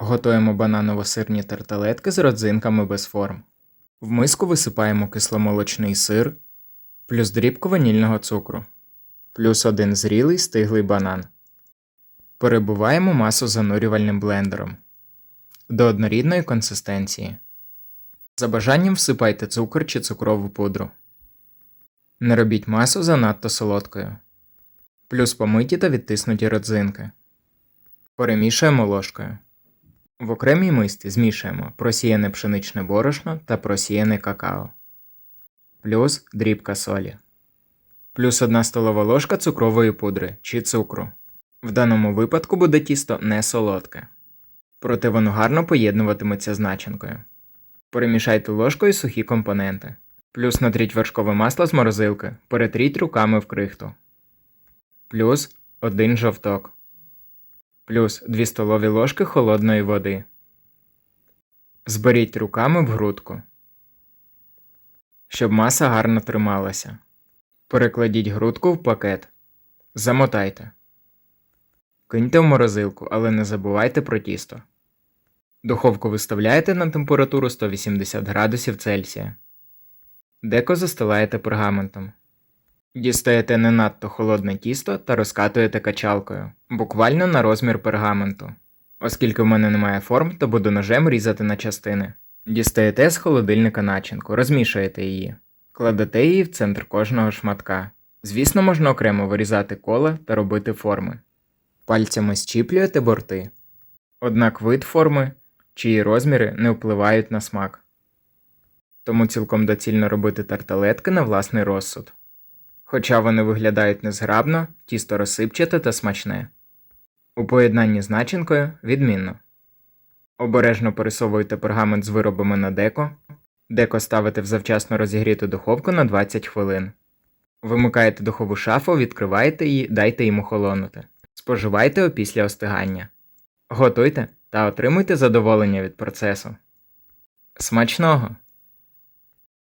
Готуємо бананово-сирні тарталетки з родзинками без форм. В миску висипаємо кисломолочний сир, плюс дрібку ванільного цукру, плюс один зрілий стиглий банан. Перебуваємо масу занурювальним блендером до однорідної консистенції. За бажанням всипайте цукор чи цукрову пудру. Не робіть масу занадто солодкою. Плюс помиті та відтиснуті родзинки. Перемішуємо ложкою. В окремій мисці змішуємо просіяне пшеничне борошно та просіяне какао. Плюс дрібка солі. Плюс 1 столова ложка цукрової пудри чи цукру. В даному випадку буде тісто не солодке. Проте воно гарно поєднуватиметься з начинкою. Перемішайте ложкою сухі компоненти. Плюс натріть вершкове масло з морозилки, перетріть руками в крихту. Плюс 1 жовток. Плюс 2 столові ложки холодної води. Зберіть руками в грудку. Щоб маса гарно трималася. Перекладіть грудку в пакет. Замотайте. Киньте в морозилку, але не забувайте про тісто. Духовку виставляєте на температуру 180 градусів Цельсія. Деко застилаєте пергаментом. Дістаєте не надто холодне тісто та розкатуєте качалкою, буквально на розмір пергаменту. Оскільки в мене немає форм, то буду ножем різати на частини. Дістаєте з холодильника начинку, розмішуєте її, кладете її в центр кожного шматка. Звісно, можна окремо вирізати кола та робити форми. Пальцями щіплюєте борти. Однак вид форми чи її розміри не впливають на смак. Тому цілком доцільно робити тарталетки на власний розсуд. Хоча вони виглядають незграбно, тісто розсипчате та смачне. У поєднанні з начинкою відмінно. Обережно пересовуйте пергамент з виробами на деко. Деко ставите в завчасно розігріту духовку на 20 хвилин. Вимикаєте духову шафу, відкриваєте її, дайте їм охолонути. Споживайте опісля остигання. Готуйте та отримуйте задоволення від процесу. Смачного!